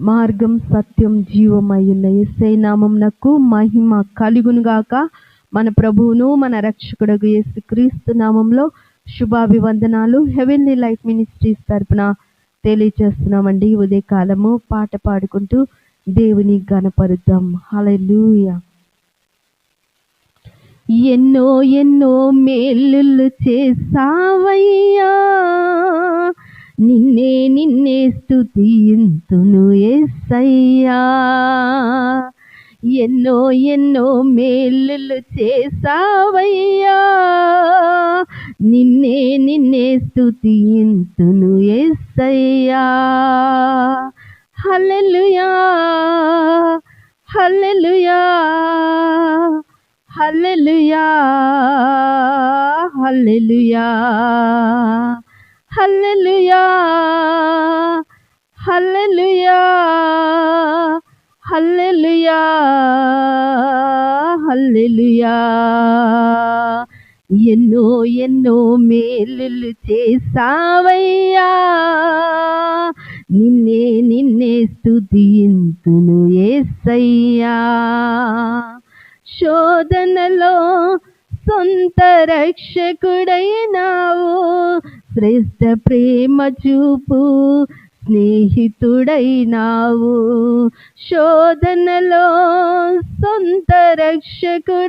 మార్గం సత్యం జీవమయ్యున్న ఎస్ఐ నామంనకు మహిమ కలుగునుగాక మన ప్రభువును మన రక్షకుడకు యేసు క్రీస్తు నామంలో శుభాభివందనాలు. హెవెన్లీ లైఫ్ మినిస్ట్రీస్ తరపున తెలియచేస్తున్నామండి. ఉదయకాలము పాట పాడుకుంటూ దేవుని గణపరుద్దాం హల్లెలూయా. ఎన్నో ఎన్నో మేలులు చేసావయ్యా నిన్నే నిన్నే స్తుతింతును ఎస్సయ్యా ఎన్నో ఎన్నో మేలులు చేసావయ్యా నిన్నే నిన్నే స్తుతింతును ఎస్సయ్యా hallelujah hallelujah hallelujah hallelujah. Hallelujah hallelujah hallelujah హల్లెలూయా. ఎన్నో ఎన్నో మేలులు చేసావయ్యా నిన్నే నిన్నే స్థుతింతును ఏసయ్యా. శోధనలో సొంత రక్షకుడైనావు. శ్రేష్ట ప్రేమ చూపు స్నేహితుడైనావు. శోధనలో సొంత రక్షకుడైనావు.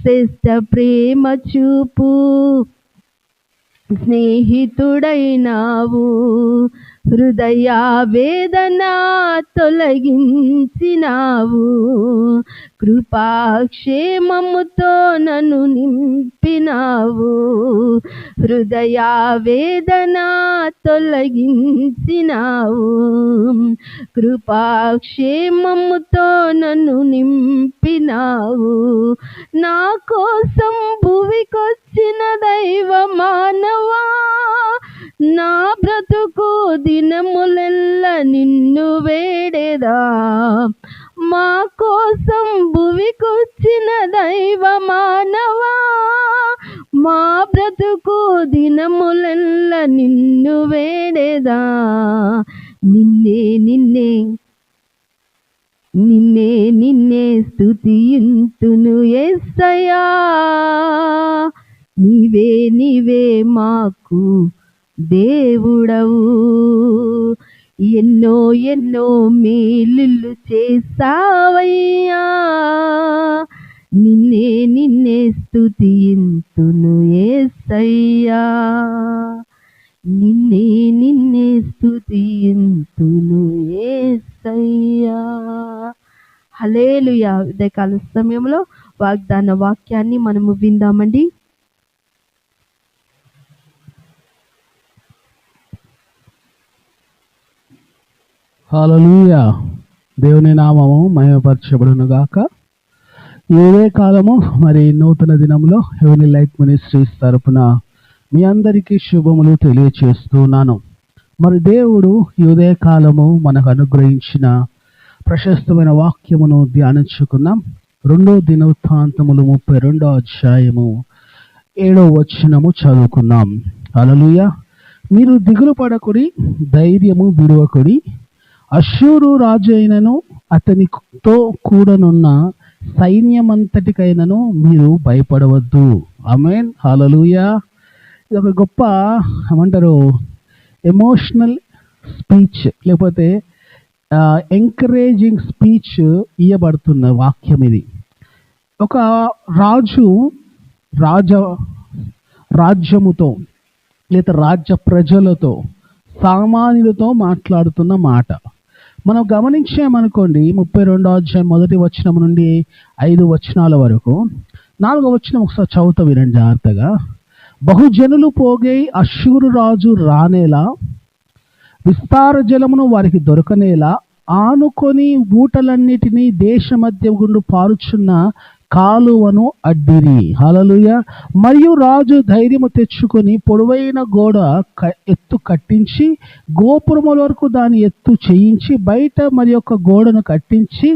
శ్రేష్ట ప్రేమ చూపు స్నేహితుడైనావు. హృదయ వేదన తొలగించినావు. కృపాక్షేమముతో నన్ను నింపినావు. హృదయ వేదన తొలగించినావు. కృపాక్షేమముతో నన్ను నింపినావు. నా కోసం భువికొచ్చిన దైవ మానవా నా బ్రతుకు దినములెల్ల నిన్ను వేడేదా. మా కోసం భువికొచ్చిన దైవ మానవా మా బ్రతుకు దినములెల్ల నిన్ను వేడేదా. నిన్నే నిన్నే నిన్నే నిన్నే స్థుతియుంతును ఎస్సయా నీవే నీవే మాకు దేవుడవు. ఎన్నో ఎన్నో మేలులు చేసావయ్యా నిన్నే నిన్నే స్తుతింతును ఏసయ్యా. నిన్నే నిన్నే స్తుతింతును ఏసయ్యా. హలేలుయా ఉదయకాల సమయంలో వాగ్దాన వాక్యాన్ని మనము విందామండి. హాలలుయ దేవుని నామము మహిమపరచబడును గాక ఏదే కాలము మరి నూతన దినంలో హెవెన్ లైట్ మినిస్ట్రీస్ తరపున మీ అందరికీ శుభములు తెలియచేస్తున్నాను. మరి దేవుడు ఈ ఉదయ కాలము మనకు అనుగ్రహించిన ప్రశస్తమైన వాక్యమును ధ్యానించుకున్నాం. రెండో దినవృత్తాంతములు ముప్పై రెండో అధ్యాయము ఏడో వచనము చదువుకున్నాం. అలలుయ మీరు దిగులు పడకుడి ధైర్యము విడువకుడి అశూరు రాజు అయినను అతనితో కూడనున్న సైన్యమంతటికైనను మీరు భయపడవద్దు. అమేన్ హాలలుయా ఇది ఒక గొప్ప ఏమంటారు ఎమోషనల్ స్పీచ్ లేకపోతే ఎంకరేజింగ్ స్పీచ్ ఇవ్వబడుతున్న వాక్యం ఇది. ఒక రాజు రాజ రాజ్యముతో లేదా రాజ్య ప్రజలతో సామాన్యులతో మాట్లాడుతున్న మాట. మనం గమనించామనుకోండి ముప్పై రెండో అధ్యాయం మొదటి వచనం నుండి ఐదు వచనాల వరకు నాలుగో వచనం ఒకసారి చదువుతా వినండి జాగ్రత్తగా. బహుజనులు పోగై అశూరు రాజు రానేలా విస్తార జలమును వారికి దొరకనేలా ఆనుకొని ఊటలన్నిటినీ దేశ మధ్య గుండు పారుచున్న కాలువను అడ్డిరి. హలలుయ మరియు రాజు ధైర్యము తెచ్చుకొని పొడవైన గోడ క- ఎత్తు కట్టించి గోపురముల వరకు దాని ఎత్తు చేయించి బయట మరి యొక్క గోడను కట్టించి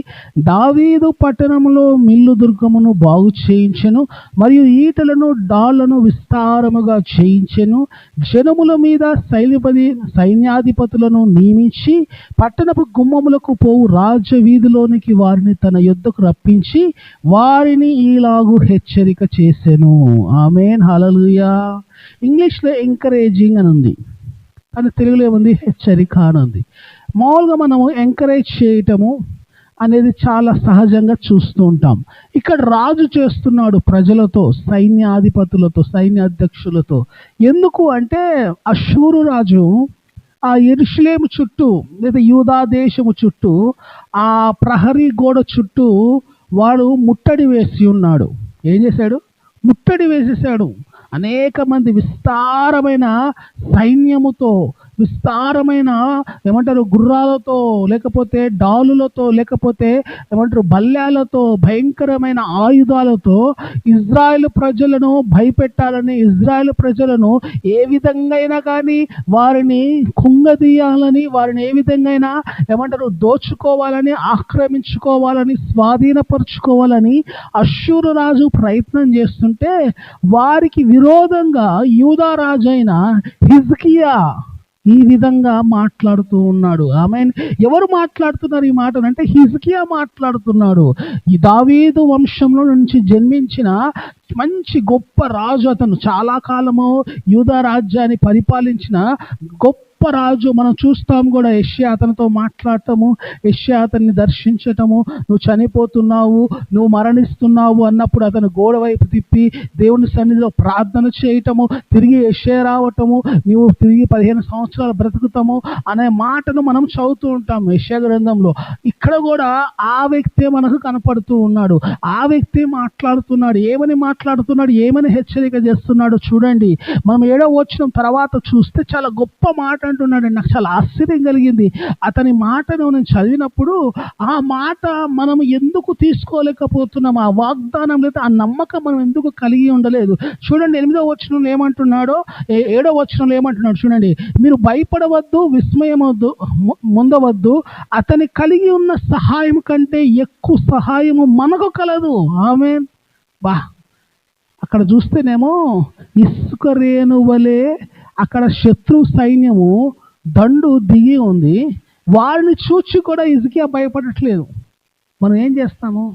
దావీదు పట్టణంలో మిల్లు దుర్గమును బాగు చేయించెను మరియు ఈటలను డాళ్ళను విస్తారముగా చేయించెను జనముల మీద శైలిపది సైన్యాధిపతులను నియమించి పట్టణపు గుమ్మములకు పోవు రాజవీధిలోనికి వారిని తన యుద్ధకు రప్పించి వారిని ఈలాగు హెచ్చరిక చేసెను. ఆమెన్. హలలుయా ఇంగ్లీష్లో ఎంకరేజింగ్ అని ఉంది. కానీ తెలుగులో ఏముంది? హెచ్చరిక అని ఉంది. మామూలుగా మనము ఎంకరేజ్ చేయటము అనేది చాలా సహజంగా చూస్తూ ఉంటాం. ఇక్కడ రాజు చేస్తున్నాడు ప్రజలతో సైన్యాధిపతులతో సైన్యాధ్యక్షులతో. ఎందుకు అంటే అశూరు రాజు ఆ ఎరుషులేము చుట్టూ లేదా యూదా దేశము చుట్టూ ఆ ప్రహరీ గోడ చుట్టూ వాడు ముట్టడి వేసి ఉన్నాడు. ఏం చేశాడు? ముట్టడి వేసేసాడు అనేక మంది విస్తారమైన సైన్యముతో విస్తారమైన ఏమంటారు గుర్రాలతో లేకపోతే డాలులతో లేకపోతే ఏమంటారు బల్యాలతో భయంకరమైన ఆయుధాలతో ఇజ్రాయెల్ ప్రజలను భయపెట్టాలని ఇజ్రాయెల్ ప్రజలను ఏ విధంగా అయినా కానీ వారిని కుంగదీయాలని వారిని ఏ విధంగా అయినా ఏమంటారు దోచుకోవాలని ఆక్రమించుకోవాలని స్వాధీనపరుచుకోవాలని అశ్వరు రాజు ప్రయత్నం చేస్తుంటే వారికి విరోధంగా యూదా రాజు అయిన హిజ్కియా ఈ విధంగా మాట్లాడుతూ ఉన్నాడు. ఆమె ఎవరు మాట్లాడుతున్నారు ఈ మాటలు అంటే హిజ్కియా మాట్లాడుతున్నాడు. ఈ దావీదు వంశంలో నుంచి జన్మించిన మంచి గొప్ప రాజు అతను. చాలా కాలము యూదా రాజ్యాన్ని పరిపాలించిన గొప్ప రాజు మనం చూస్తాం కూడా. యష్యా అతనితో మాట్లాడటము యష్యా అతన్ని దర్శించటము. నువ్వు చనిపోతున్నావు నువ్వు మరణిస్తున్నావు అన్నప్పుడు అతను గోడ వైపు తిప్పి దేవుని సన్నిధిలో ప్రార్థన చేయటము తిరిగి యష్యా రావటము నువ్వు తిరిగి పదిహేను సంవత్సరాలు బ్రతుకుతాము అనే మాటను మనం చదువుతూ ఉంటాం యష్యా గ్రంథంలో. ఇక్కడ కూడా ఆ వ్యక్తే మనకు కనపడుతూ ఉన్నాడు. ఆ వ్యక్తి మాట్లాడుతున్నాడు. ఏమని మాట్లాడుతున్నాడు? ఏమని హెచ్చరిక చేస్తున్నాడు? చూడండి. మనం ఏడో వచ్చిన తర్వాత చూస్తే చాలా గొప్ప మాట అంటున్నాడు. నాకు చాలా ఆశ్చర్యం కలిగింది. అతని మాటను నేను చదివినప్పుడు ఆ మాట మనం ఎందుకు తీసుకోలేకపోతున్నాం? ఆ వాగ్దానం లేదా ఆ నమ్మకం మనం ఎందుకు కలిగి ఉండలేదు? చూడండి ఎనిమిదో వచనంలో ఏమంటున్నాడో? ఏ- ఏడో వచనంలో ఏమంటున్నాడు చూడండి. మీరు భయపడవద్దు విస్మయమవద్దు ముందవద్దు. అతని కలిగి ఉన్న సహాయం కంటే ఎక్కువ సహాయము మనకు కలదు. ఆమె బా అక్కడ చూస్తేనేమో ఇసుక రేణువలే అక్కడ శత్రు సైన్యము దండు దిగి ఉంది. వారిని చూచి కూడా ఇసుక భయపడట్లేదు. మనం ఏం చేస్తాము?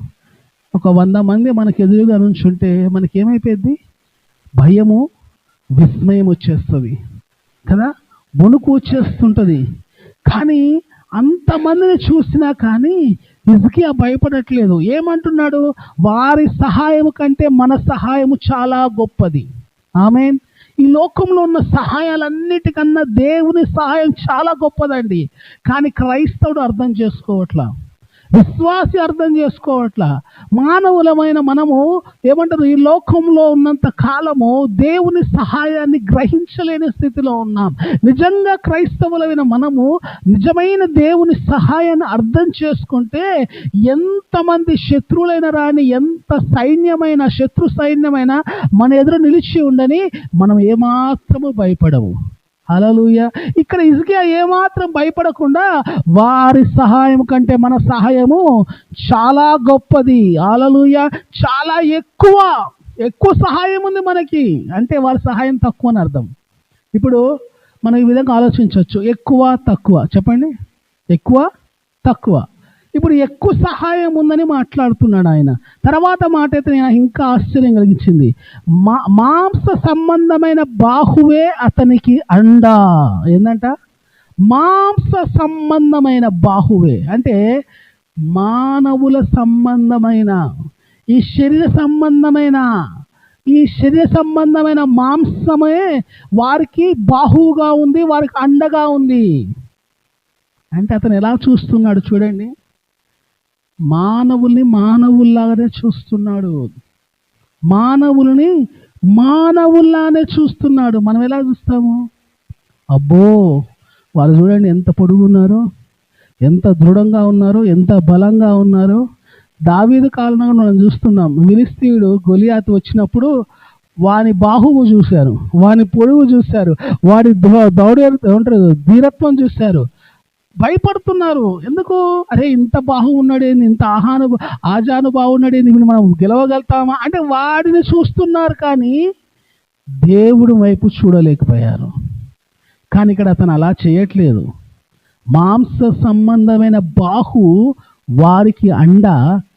ఒక వంద మంది మనకు ఎదురుగా నుంచుంటే మనకి ఏమైపోయింది భయము విస్మయం వచ్చేస్తుంది. కదా? వణుకు వచ్చేస్తుంటుంది. కానీ అంతమందిని చూసినా కానీ హిజ్కియా భయపడట్లేదు. ఏమంటున్నాడు? వారి సహాయం కంటే మన సహాయము చాలా గొప్పది. ఆమెన్. ఈ లోకంలో ఉన్న సహాయాలన్నిటికన్నా దేవుని సహాయం చాలా గొప్పదండి. కానీ క్రైస్తవుడు అర్థం చేసుకోవట్లా? విశ్వాసి అర్థం చేసుకోవట్లా? మానవులమైన మనము ఏమంటారు ఈ లోకంలో ఉన్నంత కాలము దేవుని సహాయాన్ని గ్రహించలేని స్థితిలో ఉన్నాం. నిజంగా క్రైస్తవులమైన మనము నిజమైన దేవుని సహాయాన్ని అర్థం చేసుకుంటే ఎంతమంది శత్రువులైన రాని ఎంత సైన్యమైన శత్రు సైన్యమైన మన ఎదురు నిలిచి ఉండని మనం ఏమాత్రము భయపడవు అలలుయ ఇక్కడ ఇసుకే ఏమాత్రం భయపడకుండా వారి సహాయం కంటే మన సహాయము చాలా గొప్పది. అలలుయ చాలా ఎక్కువ ఎక్కువ సహాయం ఉంది మనకి. అంటే వారి సహాయం తక్కువ అని అర్థం. ఇప్పుడు మనం ఈ విధంగా ఆలోచించవచ్చు. ఎక్కువ తక్కువ. చెప్పండి. ఎక్కువ తక్కువ. ఇప్పుడు ఎక్కువ సహాయం ఉందని మాట్లాడుతున్నాడు ఆయన. తర్వాత మాట అయితే నేను ఇంకా ఆశ్చర్యం కలిగించింది. మా మాంస సంబంధమైన బాహువే అతనికి అండా. ఏంటంట మాంస సంబంధమైన బాహువే. అంటే మానవుల సంబంధమైన ఈ శరీర సంబంధమైన ఈ శరీర సంబంధమైన మాంసమే వారికి బాహువుగా ఉంది వారికి అండగా ఉంది. అంటే అతను ఎలా చూస్తున్నాడు చూడండి. మానవుల్ని మానవుల్లాగానే చూస్తున్నాడు. మానవుల్ని మానవుల్లానే చూస్తున్నాడు. మనం ఎలా చూస్తాము? అబ్బో వారు చూడండి ఎంత పొడుగున్నారో ఎంత దృఢంగా ఉన్నారో ఎంత బలంగా ఉన్నారో. దావీదు కాలంలో మనం చూస్తున్నాం మిలిస్తీయుడు గొలియాతి వచ్చినప్పుడు వాని బాహువు చూశారు వాని పొడుగు చూశారు వాడి దౌడ ఏమంటారు ధీరత్వం చూశారు. భయపడుతున్నారు. ఎందుకు? అరే ఇంత బాహు ఉన్నాడేంది? ఇంత ఆహాను ఆజాను బాగున్నాడేంది మనం గెలవగలుగుతామా? అంటే వాడిని చూస్తున్నారు కానీ దేవుడి వైపు చూడలేకపోయారు. కానీ ఇక్కడ అతను అలా చేయట్లేదు. మాంస సంబంధమైన బాహు వారికి అండ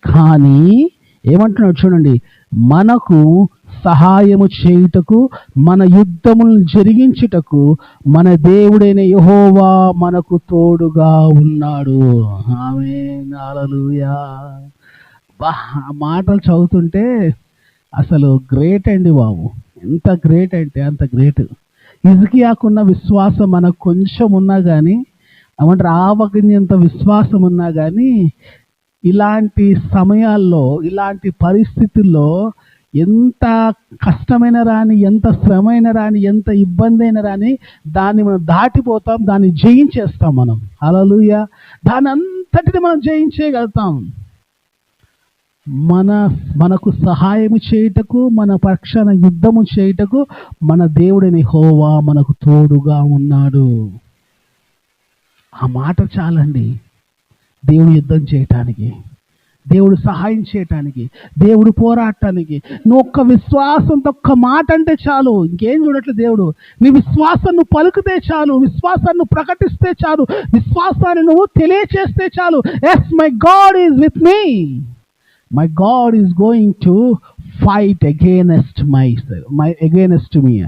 కానీ ఏమంటున్నాడు చూడండి మనకు సహాయము చేయుటకు మన యుద్ధములను జరిగించుటకు మన దేవుడైన యహోవా మనకు తోడుగా ఉన్నాడు. ఆమె హల్లెలూయా. బా ఆ మాటలు చదువుతుంటే అసలు గ్రేట్ అండి బాబు. ఎంత గ్రేట్ అంటే అంత గ్రేట్. ఇజకియాకున్న విశ్వాసం మనకు కొంచెం ఉన్నా కానీ ఏమంటారు ఆవగించేంత విశ్వాసం ఉన్నా కానీ ఇలాంటి సమయాల్లో ఇలాంటి పరిస్థితుల్లో ఎంత కష్టమైన రాని ఎంత శ్రమైన రాని ఎంత ఇబ్బంది అయినా రాని దాన్ని మనం దాటిపోతాం దాన్ని జయించేస్తాం మనం. అలలుయ దాని అంతటిని మనం జయించేయగలుగుతాం. మన మనకు సహాయం చేయుటకు మన పక్షాన యుద్ధము చేయుటకు మన దేవుడిని హోవా మనకు తోడుగా ఉన్నాడు. ఆ మాట చాలండి. దేవుడు యుద్ధం చేయటానికి. దేవుడు సహాయం చేయటానికి దేవుడు పోరాటానికి నువ్వు ఒక్క విశ్వాసంతో ఒక్క మాట అంటే చాలు. ఇంకేం చూడట్లేదు దేవుడు. నీ విశ్వాసం నువ్వు పలుకుతే చాలు. విశ్వాసాన్ని ప్రకటిస్తే చాలు. విశ్వాసాన్ని నువ్వు తెలియచేస్తే చాలు. Yes my God is with me my God is going to fight against my my against me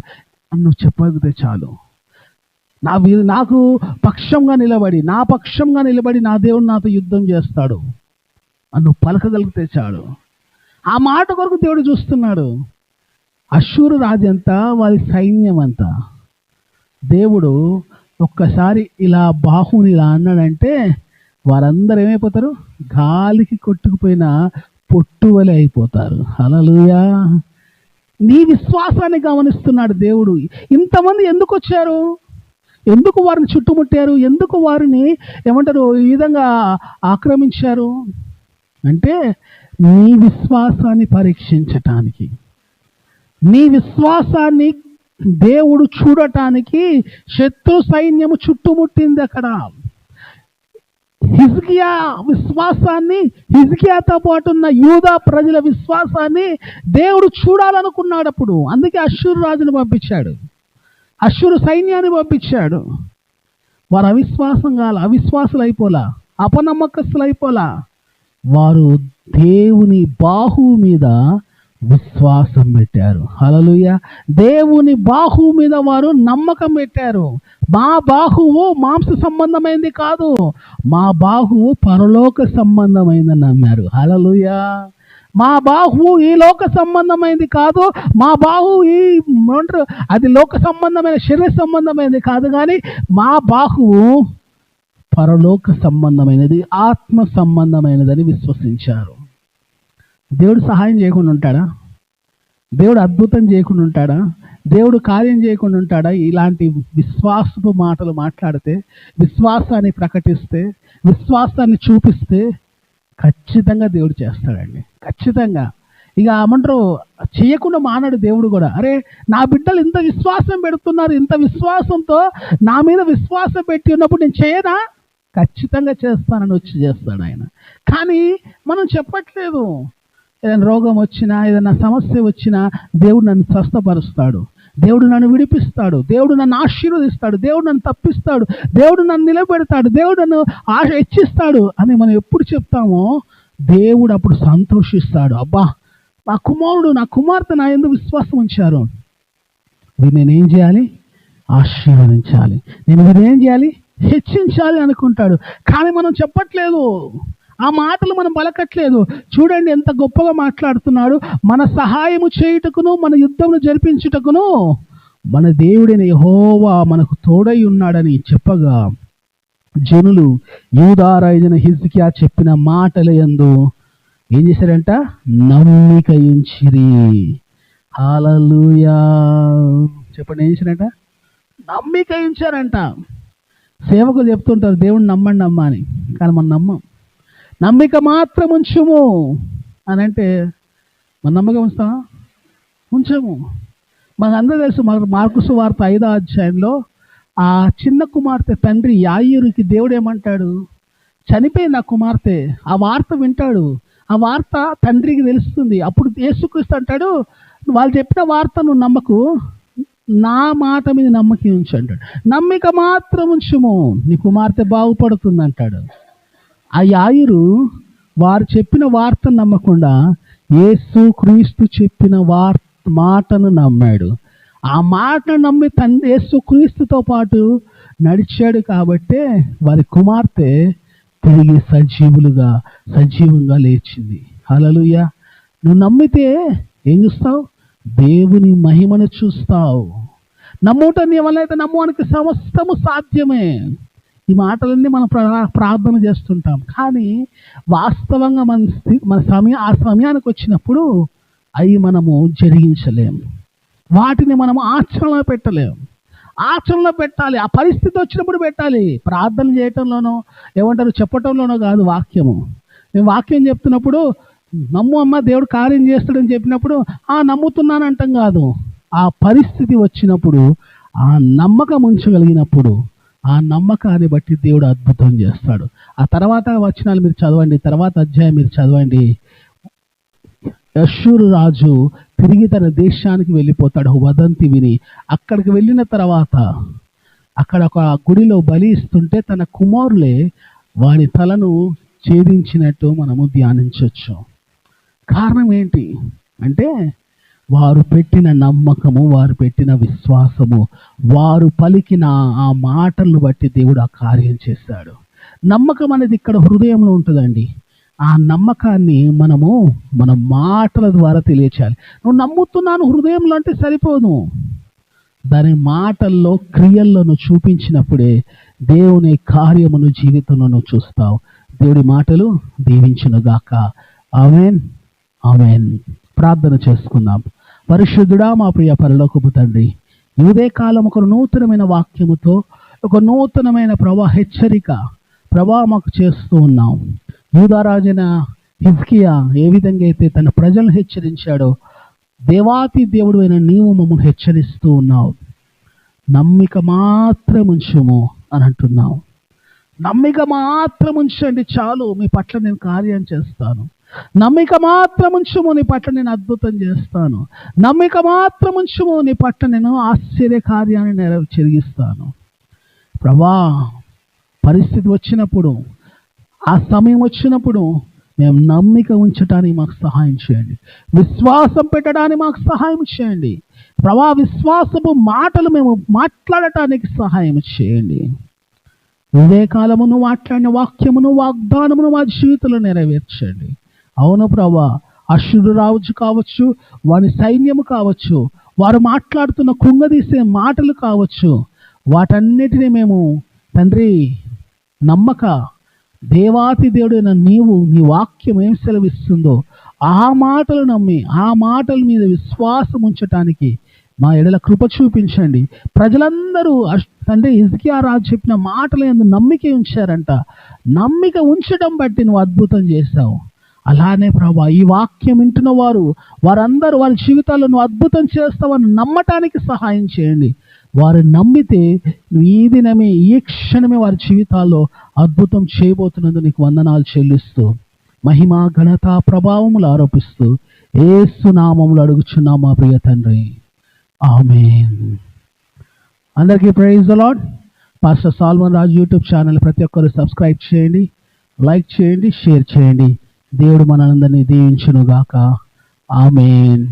నువ్వు చెప్పగితే చాలు. నా నాకు పక్షంగా నిలబడి నా పక్షంగా నిలబడి నా దేవుడు నాతో యుద్ధం చేస్తాడు. నువ్వు పలకగలిగితే చాలు. ఆ మాట కొరకు దేవుడు చూస్తున్నాడు. అశ్వరు రాజు అంతా వారి సైన్యం అంతా దేవుడు ఒక్కసారి ఇలా బాహుని ఇలా అన్నాడంటే వారందరూ ఏమైపోతారు? గాలికి కొట్టుకుపోయిన పొట్టువలే అయిపోతారు. అలలుయా నీ విశ్వాసాన్ని గమనిస్తున్నాడు దేవుడు. ఇంతమంది ఎందుకు వచ్చారు? ఎందుకు వారిని చుట్టుముట్టారు? ఎందుకు వారిని ఏమంటారు? ఈ విధంగా ఆక్రమించారు? అంటే నీ విశ్వాసాన్ని పరీక్షించటానికి నీ విశ్వాసాన్ని దేవుడు చూడటానికి శత్రు సైన్యము చుట్టుముట్టింది అక్కడ. హిజ్కియా విశ్వాసాన్ని హిజ్కియాతో పాటు ఉన్న యూదా ప్రజల విశ్వాసాన్ని దేవుడు చూడాలనుకున్నాడు అప్పుడు. అందుకే అశ్వరు రాజును పంపించాడు. అశ్వరు సైన్యాన్ని పంపించాడు. వారు అవిశ్వాసం కాల అవిశ్వాసులు అయిపోలా అపనమ్మకస్తులు అయిపోలా వారు దేవుని బాహు మీద విశ్వాసం పెట్టారు. హలలుయ దేవుని బాహు మీద వారు నమ్మకం పెట్టారు. మా బాహువు మాంస సంబంధమైంది కాదు. మా బాహువు పరలోక సంబంధమైందని నమ్మారు. హలలుయ మా బాహువు ఈ లోక సంబంధమైంది కాదు. మా బాహు ఈ అది లోక సంబంధమైన శరీర సంబంధమైనది కాదు కానీ మా బాహువు పరలోక సంబంధమైనది ఆత్మ సంబంధమైనదని విశ్వసించారు. దేవుడు సహాయం చేయకుండా ఉంటాడా? దేవుడు అద్భుతం చేయకుండా ఉంటాడా? దేవుడు కార్యం చేయకుండా ఉంటాడా? ఇలాంటి విశ్వాసపు మాటలు మాట్లాడితే విశ్వాసాన్ని ప్రకటిస్తే విశ్వాసాన్ని చూపిస్తే ఖచ్చితంగా దేవుడు చేస్తాడండి. ఖచ్చితంగా. ఇక ఏమంటారు? చేయకుండా మానడు దేవుడు కూడా. అరే నా బిడ్డలు ఇంత విశ్వాసం పెడుతున్నారు ఇంత విశ్వాసంతో నా మీద విశ్వాసం పెట్టి ఉన్నప్పుడు నేను చేయనా? ఖచ్చితంగా చేస్తానని వచ్చి చేస్తాడు ఆయన. కానీ మనం చెప్పట్లేదు. ఏదైనా రోగం వచ్చినా ఏదైనా సమస్య వచ్చినా దేవుడు నన్ను స్వస్థపరుస్తాడు. దేవుడు నన్ను విడిపిస్తాడు. దేవుడు నన్ను ఆశీర్వదిస్తాడు. దేవుడు నన్ను తప్పిస్తాడు. దేవుడు నన్ను నిలబెడతాడు. దేవుడు నన్ను ఆశ హెచ్చిస్తాడు అని మనం ఎప్పుడు చెప్తామో దేవుడు అప్పుడు సంతోషిస్తాడు. అబ్బా నా కుమారుడు నా కుమార్తె నా ఎందుకు విశ్వాసం ఉంచారు? వీరు నేనేం చేయాలి? ఆశీర్వదించాలి. నేను వీరు ఏం చేయాలి? హెచ్చించాలి అనుకుంటాడు. కానీ మనం చెప్పట్లేదు. ఆ మాటలు మనం పలకట్లేదు. చూడండి ఎంత గొప్పగా మాట్లాడుతున్నాడు. మన సహాయము చేయుటకును మన యుద్ధమును జరిపించుటకును మన దేవుడైన యహోవా మనకు తోడై ఉన్నాడని చెప్పగా జనులు యూదారాయుధన హిజ్కియా చెప్పిన మాటల యందు ఏం చేశారంట? నమ్మిక ఉంచిరి. హాలూయా చెప్పండి ఏం చేశారంట? నమ్మిక ఎంచారంట సేవకులు చెప్తుంటారు దేవుడిని నమ్మండి అమ్మా అని. కానీ మనం నమ్మం. నమ్మిక మాత్రం ఉంచుము అని అంటే మన నమ్మకం ఉంచుతామా ఉంచము. మాకు తెలుసు మాకు మార్కుసు వార్త ఐదో అధ్యాయంలో ఆ చిన్న కుమార్తె తండ్రి యాయూరికి దేవుడు ఏమంటాడు? చనిపోయిన కుమార్తె ఆ వార్త వింటాడు. ఆ వార్త తండ్రికి తెలుస్తుంది. అప్పుడు యేసుక్రీస్తు అంటాడు వాళ్ళు చెప్పిన వార్త నువ్వు నమ్మకు. నా మాట మీద నమ్మకం ఉంచు అంటాడు. నమ్మిక మాత్రం ఉంచుము. నీ కుమార్తె బాగుపడుతుంది అంటాడు ఆ యాయురు వారు చెప్పిన వార్తను నమ్మకుండా యేసు క్రీస్తు చెప్పిన వార్ మాటను నమ్మాడు. ఆ మాటను నమ్మి తండ్రి యేసు క్రీస్తుతో పాటు నడిచాడు కాబట్టే వారి కుమార్తె తిరిగి సజీవులుగా సజీవంగా లేచింది. హలలుయ నువ్వు నమ్మితే ఏం చూస్తావు? దేవుని మహిమను చూస్తావు. నమ్ముట నీ వల్ల అయితే నమ్మువానికి సమస్తము సాధ్యమే. ఈ మాటలన్నీ మనం ప్రార్థన చేస్తుంటాం. కానీ వాస్తవంగా మన స్థి- మన సమయం ఆ సమయానికి వచ్చినప్పుడు అవి మనము జరిగించలేం. వాటిని మనము ఆచరణలో పెట్టలేం. ఆచరణలో పెట్టాలి. ఆ పరిస్థితి వచ్చినప్పుడు పెట్టాలి. ప్రార్థన చేయటంలోనో ఏమంటారు చెప్పటంలోనో కాదు వాక్యము. మేము వాక్యం చెప్తున్నప్పుడు నమ్ము అమ్మ దేవుడు కార్యం చేస్తాడని చెప్పినప్పుడు ఆ నమ్ముతున్నాను అంటాం కాదు. ఆ పరిస్థితి వచ్చినప్పుడు ఆ నమ్మకం ఉంచగలిగినప్పుడు ఆ నమ్మకాన్ని బట్టి దేవుడు అద్భుతం చేస్తాడు. ఆ తర్వాత వచనాలు మీరు చదవండి. తర్వాత అధ్యాయం మీరు చదవండి. యశ్వరు రాజు తిరిగి తన దేశానికి వెళ్ళిపోతాడు. వదంతి విని అక్కడికి వెళ్ళిన తర్వాత అక్కడ ఒక గుడిలో బలి ఇస్తుంటే తన కుమారులే వారి తలను ఛేదించినట్టు మనము ధ్యానించవచ్చు కారణం ఏంటి? అంటే వారు పెట్టిన నమ్మకము వారు పెట్టిన విశ్వాసము వారు పలికిన ఆ మాటలను బట్టి దేవుడు ఆ కార్యం చేశాడు నమ్మకం అనేది ఇక్కడ హృదయంలో ఉంటుందండి. ఆ నమ్మకాన్ని మనము మన మాటల ద్వారా తెలియచేయాలి. నువ్వు నమ్ముతున్నాను హృదయంలో అంటే సరిపోదు. దాని మాటల్లో క్రియల్లోను చూపించినప్పుడే దేవుని కార్యమును జీవితంలోనూ చూస్తావు. దేవుడి మాటలు దీవించునుగాక. ఆమెన్. ఆమెన్. ప్రార్థన చేసుకుందాం. పరిశుద్ధుడా మా ప్రియ పరలోకపు తండ్రి ఇదే కాలం ఒక నూతనమైన వాక్యముతో ఒక నూతనమైన ప్రభా హెచ్చరిక ప్రభా మాకు చేస్తూ ఉన్నాం. యూదారాజైన హిజ్కియా ఏ విధంగా అయితే తన ప్రజలను హెచ్చరించాడో దేవాతి దేవుడు అయిన నీవు మమ్మల్ని హెచ్చరిస్తూ ఉన్నావు. నమ్మిక మాత్రం ఉంచుము అని అంటున్నావు. నమ్మిక మాత్రం ఉంచండి చాలు. మీ పట్ల నేను కార్యం చేస్తాను. నమ్మిక మాత్రం ఉంచుము నీ పట్ల నేను అద్భుతం చేస్తాను. నమ్మిక మాత్రం ఉంచుము నీ పట్ల నేను ఆశ్చర్య కార్యాన్ని నెరవేర్చి చెరిగిస్తాను. ప్రభా పరిస్థితి వచ్చినప్పుడు ఆ సమయం వచ్చినప్పుడు మేము నమ్మిక ఉంచడానికి మాకు సహాయం చేయండి. విశ్వాసం పెట్టడానికి మాకు సహాయం చేయండి. ప్రభా విశ్వాసపు మాటలు మేము మాట్లాడటానికి సహాయం చేయండి. వివేకాలమును మాట్లాడిన వాక్యమును వాగ్దానమును మా జీవితంలో నెరవేర్చండి. అవును ప్రభా అశ్రుడు రావచ్చు కావచ్చు వారి సైన్యము కావచ్చు వారు మాట్లాడుతున్న కుంగదీసే మాటలు కావచ్చు వాటన్నిటిని మేము తండ్రి నమ్మక దేవాతి దేవుడైన నీవు నీ వాక్యం ఏం సెలవిస్తుందో ఆ మాటలు నమ్మి ఆ మాటల మీద విశ్వాసం ఉంచటానికి మా ఎడల కృప చూపించండి. ప్రజలందరూ తండ్రి ఇజ్కియా రాజు చెప్పిన మాటలు ఎందుకు నమ్మిక ఉంచారంట. నమ్మిక ఉంచడం బట్టి నువ్వు అద్భుతం చేశావు. అలానే ప్రభా ఈ వాక్యం వింటున్న వారు వారందరూ వారి జీవితాలను అద్భుతం చేస్తావని నమ్మటానికి సహాయం చేయండి. వారు నమ్మితే ఈ దినమే ఈ క్షణమే వారి జీవితాల్లో అద్భుతం చేయబోతున్నందు నీకు వందనాలు చెల్లిస్తూ మహిమ ఘనత ప్రభావములు ఆరోపిస్తూ ఏసు నామములు అడుగుచున్నాం మా ప్రియ తండ్రి. ఆమె అందరికీ praise the Lord pastor Solomon Raju YouTube channel ప్రతి ఒక్కరు సబ్స్క్రైబ్ చేయండి లైక్ చేయండి షేర్ చేయండి. దేవుడు మనందరినీ దీవించునుగాక. ఆమెన్.